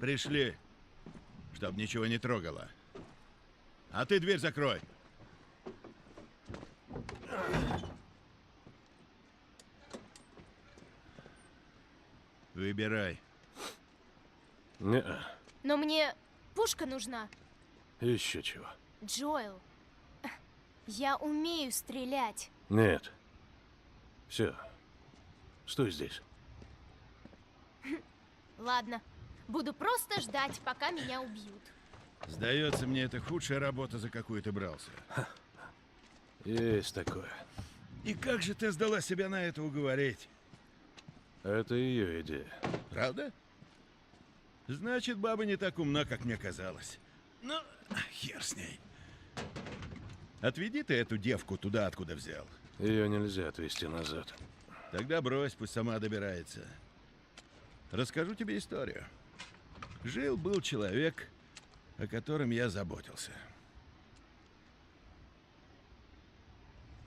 Пришли, чтоб ничего не трогало. А ты дверь закрой. Выбирай. Не, Но мне пушка нужна. еще чего. Джоэл, я умею стрелять. Нет. Все. Стой здесь. Ладно, буду просто ждать, пока меня убьют. Сдается мне, это худшая работа, за какую ты брался. Есть такое. И как же ты сдала себя на это уговорить? Это ее идея. Правда? Значит, баба не так умна, как мне казалось. Ну, хер с ней. Отведи ты эту девку туда, откуда взял. Ее нельзя отвезти назад. Тогда брось, пусть сама добирается. Расскажу тебе историю. Жил-был человек, о котором я заботился.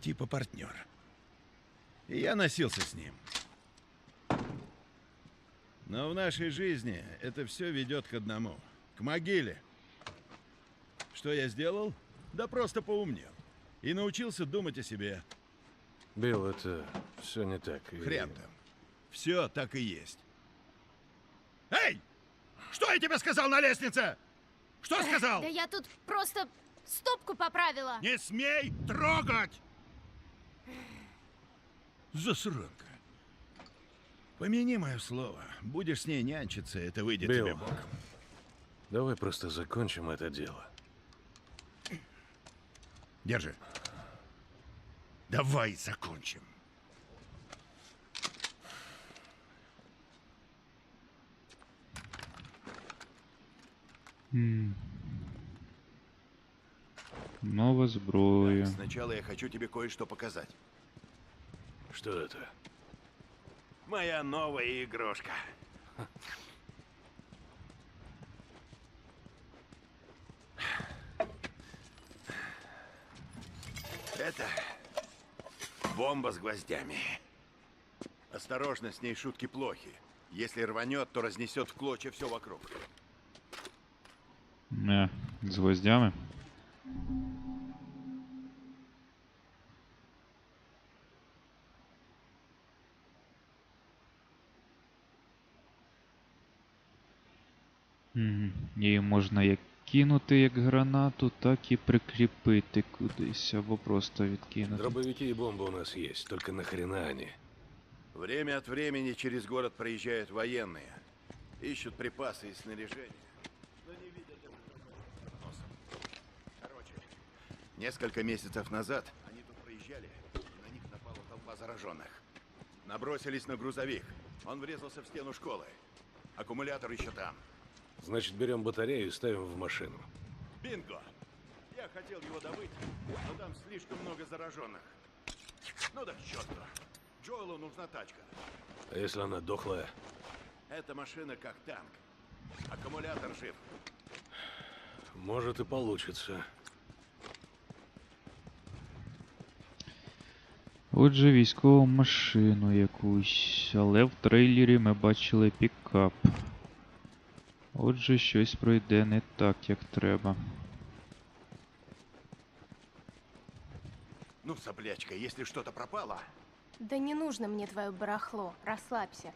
Типа партнер. И я носился с ним. Но в нашей жизни это все ведет к одному. К могиле. Что я сделал? Да просто поумнел. И научился думать о себе. Билл, это все не так. и- Хрен там. Все так и есть. Эй! Что я тебе сказал на лестнице? Что сказал? Да я тут просто стопку поправила. Не смей трогать! Засранка. Помяни мое слово. Будешь с ней нянчиться, это выйдет Билл. тебе боком. Давай просто закончим это дело. Держи. Давай закончим. М. Нова зброя. Сначала я хочу тебе кое-что показать. Что это? Моя новая игрушка. Это бомба с гвоздями. Осторожно, с ней шутки плохи. Если рванет, то разнесет в клочья все вокруг. Не, з гвоздями. Мгм. Її можна як кинути як гранату, так і прикріпити кудись, або просто відкинути. Дробовики и бомбы у нас есть, только нахрена они? Время от времени через город проезжают военные. Ищут припасы и снаряжение. Несколько месяцев назад они тут проезжали, и на них напала толпа зараженных. Набросились на грузовик. Он врезался в стену школы. Аккумулятор еще там. Значит, берем батарею и ставим в машину. Бинго! Я хотел его добыть, но там слишком много зараженных. Ну да к черту. Джоэлу нужна тачка. А если она дохлая? Эта машина как танк. Аккумулятор жив. Может и получится. Отже, військову машину якусь, але в трейлері ми бачили пікап. Отже, щось пройде не так, як треба. Ну, соплячка, если что-то пропало... Да не нужно мне твое барахло. Расслабься.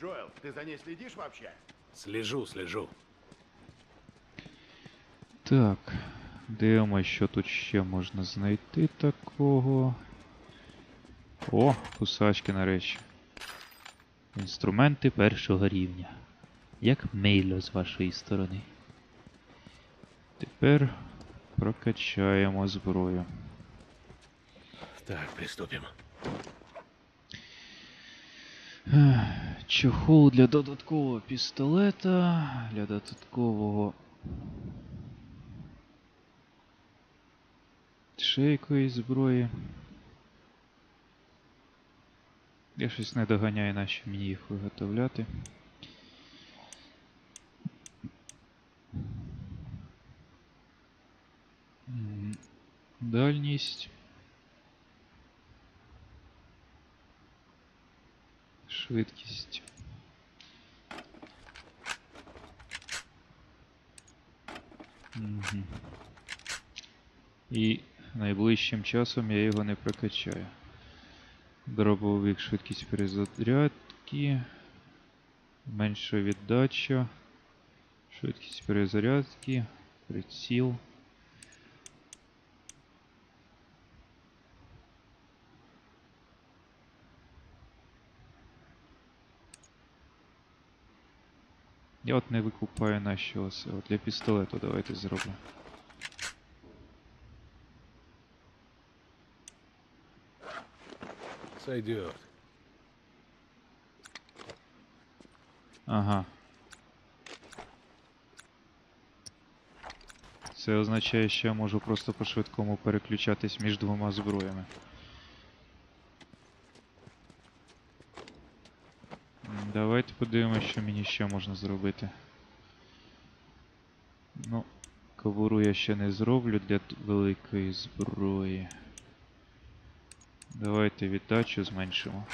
Джоэл, ты за ней следишь вообще? Слежу, слежу. Так, дивимось, що тут ще можна знайти такого. О, кусачки нарешті. Інструменти першого рівня. Як мейло з вашої сторони. Тепер прокачаємо зброю. Так, приступим. Ех, Чохол для додаткового пістолета, для додаткового. Ще якоїсь зброї. Я щось не доганяю, наші мені їх виготовляти. Дальність. Швидкість. Угу. І найближчим часом я його не прокачаю. Дробовик, швидкість перезарядки. Менша віддача. Швидкість перезарядки. Приціл. Я от не викупаю на що. От для пістолету давайте зроблю. Сойдет. Ага. Це означає, що я можу просто по-швидкому переключатись між двома зброями. Давайте подивимося, що мені ще можна зробити. Ну, кобуру я ще не зроблю для великої зброї. Давайте віддачу зменшимо.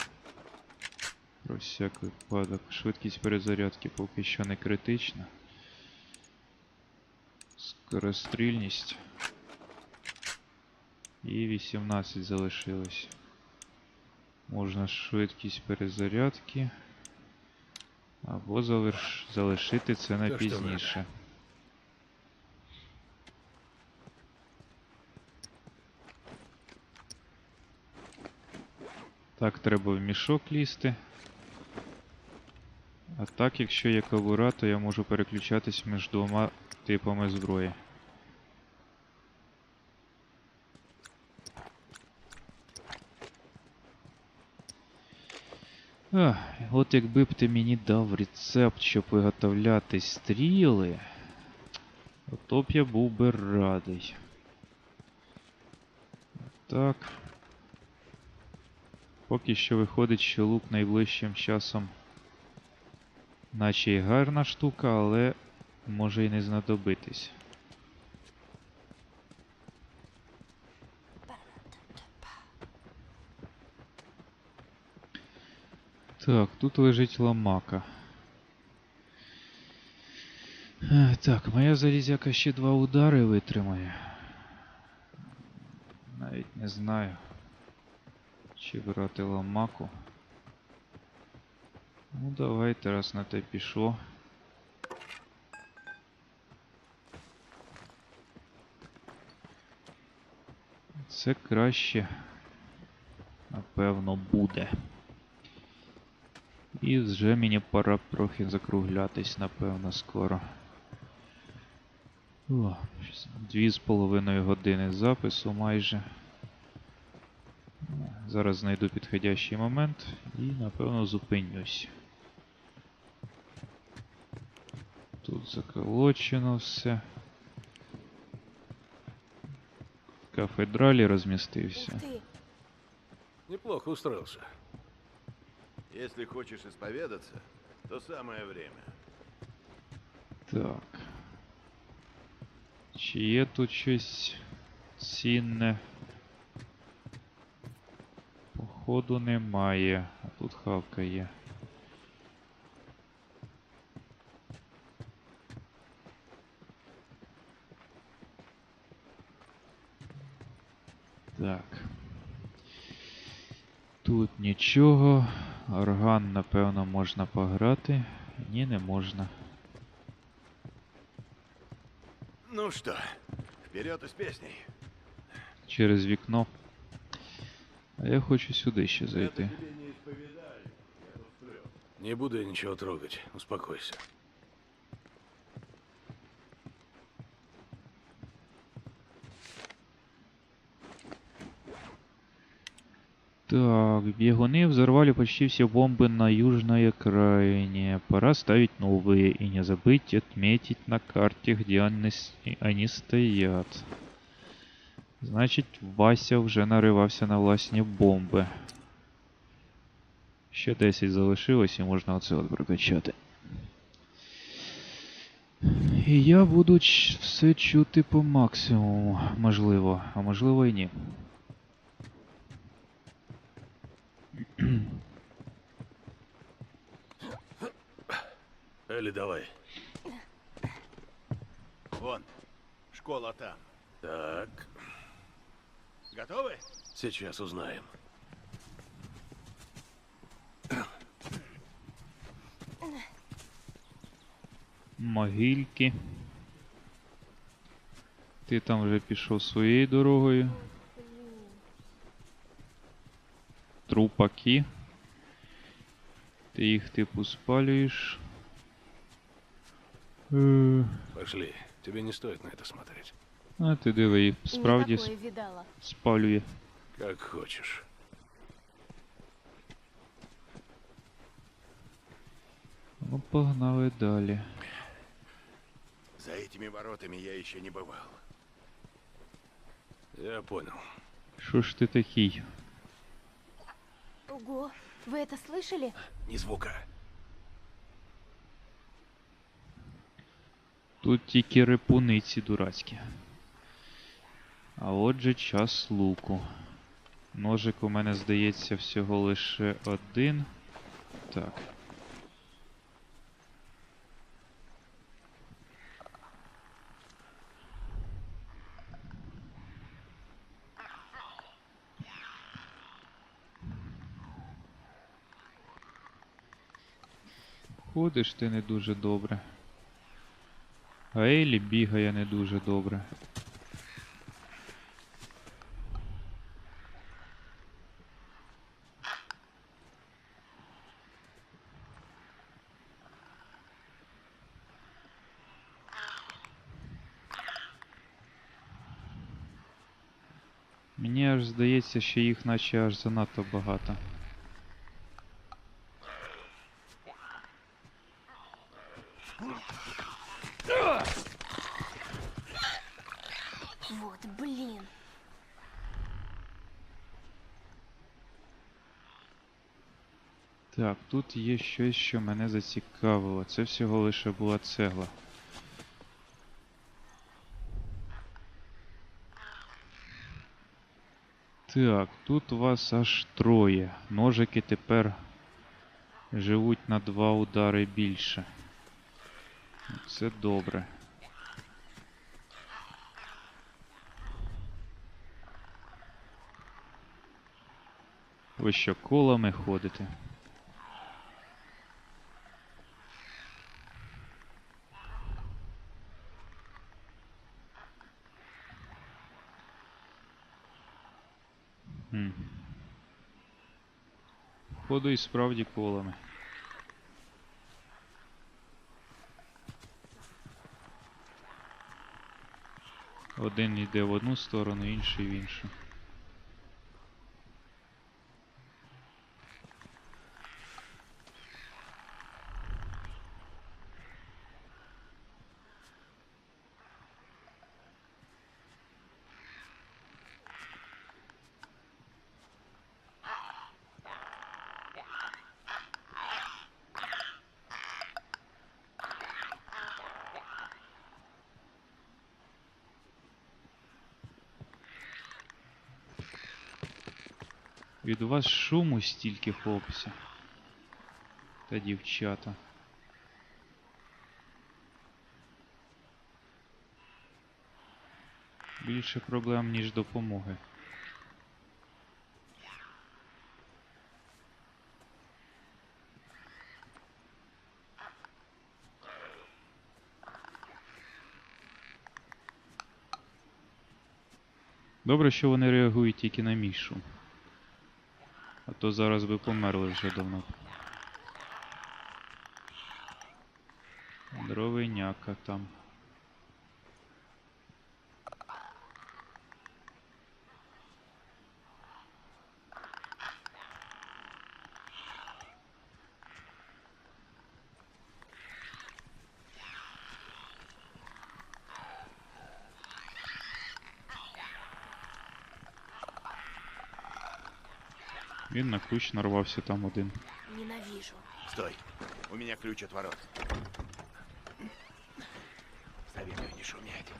Про всяк випадок. Швидкість перезарядки поки що не критична. Скорострільність. І 18 залишилось. Можна швидкість перезарядки. Або залиш... залишити це на пізніше. Так, треба в мішок лізти. А так, якщо є кобура, то я можу переключатись між двома типами зброї. Ах, от якби б ти мені дав рецепт, щоб виготовляти стріли, то б я був би радий. Так. Поки що виходить, що лук найближчим часом наче і гарна штука, але може і не знадобитись. Так, тут лежить ламака. Е, Так, моя залізяка ще два удари витримає. Навіть не знаю. Чи брати ламаку. Ну давайте, раз на те пішло. Це краще, напевно, буде. І вже мені пора трохи закруглятись, напевно, скоро. О, дві з половиною години запису майже. Зараз знайду підходящий момент і напевно зупинюсь. Тут заколочено все. В кафедралі розмістився. Ух ты, Неплохо устроился. Если хочешь исповедаться, то самое время. Так. Чи є тут щось цінне? Походу немає, а тут хавка є. Так. Тут нічого. Орган, напевно, можна пограти. Ні, не можна. Ну что, вперед из песней. Через вікно. А я хочу сюди ще зайти. Не буду я ничего трогать. Успокойся. Так, бегуны взорвали почти все бомбы на южной окраине. Пора ставить новые и не забыть отметить на карте, где они, они стоят. Значить, Вася вже наривався на власні бомби. Ще 10 залишилось і можна оце от прокачати. І я буду все чути по максимуму, можливо, а можливо і ні. Элли, давай. Вон, школа там. Так, Готовы? сейчас узнаем. Могильки. Ти там вже пішов своєю дорогою. Трупаки. Ти їх типу спалюєш. Е, Пошли. Тебе не стоит на это смотреть. А ти диви, їх И справді не с- такое видала. спалює. Как хочешь. Ну, погнали далі. За этими воротами я еще не бывал. Я понял. Що ж ти такий? Ого, вы это слышали? Ни звука. Тут тільки репуниці дурацькі. А отже, час луку. Ножик у мене здається всього лише один. Так. Ходиш ти не дуже добре. А Елі бігає не дуже добре. Мені аж здається, що їх наче аж занадто багато. Вот, блин. Так, тут є щось, що мене зацікавило. Це всього лише була цегла. Так, тут вас аж троє. Ножики тепер живуть на два удари більше. Це добре. Ви що, колами ходите? Ходу і справді колами. Один йде в одну сторону, інший в іншу. Від вас шуму стільки, хлопці. Та дівчата. Більше проблем, ніж допомоги. Добре, що вони реагують тільки на мій шум. То зараз би померли вже давно. Дровиняка там. Він на ключ нарвався там один. Ненавижу. Стой. У меня ключ от ворот. Советую не шуметь.